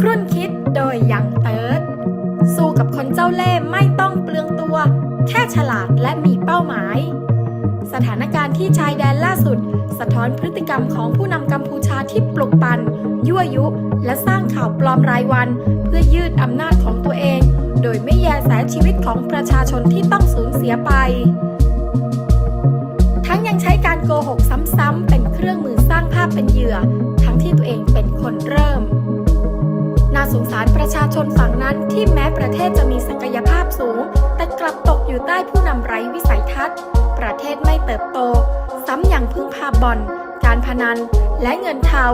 ครุ่นคิดโดยยังเติร์ดสู้กับคนเจ้าเล่ห์ไม่ต้องเปลืองตัว แค่ฉลาดและมีเป้าหมาย สถานการณ์ที่ชายแดนล่าสุด สะท้อนพฤติกรรมของผู้นำกัมพูชาที่ปลุกปั่นยั่วยุ และสร้างข่าวปลอมรายวัน เพื่อยืดอำนาจของตัวเอง โดยไม่แยแสชีวิตของประชาชนที่ต้องสูญเสียไปทั้งยังใช้การโกหกซ้ำๆเป็นเครื่องมือสร้างภาพเป็นเหยื่อ ทั้งที่ตัวเองเป็นคนเริ่ม น่าสงสารประชาชนฝั่งนั้นที่แม้ประเทศจะมีศักยภาพสูง แต่กลับตกอยู่ใต้ผู้นำไร้วิสัยทัศน์ ประเทศไม่เติบโต ซ้ำอยังพึ่งพาบ่อน การพนัน และเงินเทา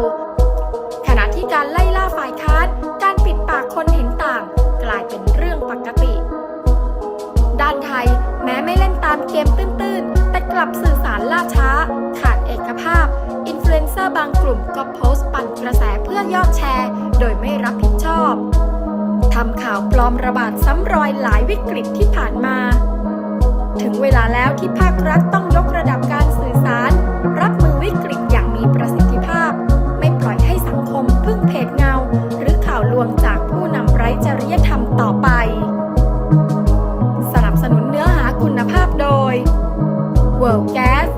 ขณะที่การไล่ล่าฝ่ายค้าน การปิดปากคนเห็นต่าง กลายเป็นเรื่องปกติ ด้านไทยแม้ไม่เล่นตามเกมตื้นๆ แต่กลับสื่อสารล่าช้า ขาดเอกภาพ อินฟลูเอนเซอร์บางกลุ่มก็โพสต์ปั่นกระแสเพื่อยอดแชร์ โดยไม่รับผิดชอบ ทำข่าวปลอมระบาดซ้ำรอยหลายวิกฤตที่ผ่านมา ถึงเวลาแล้วที่ภาครัฐต้องยกระดับการสื่อสาร รับมือวิกฤตอย่างมีประสิทธิภาพ ไม่ปล่อยให้สังคมพึ่งเพจเงา หรือข่าวลวงจากผู้นำไร้จริยธรรมต่อไป สนับสนุนเนื้อหาคุณภาพโดย World Gas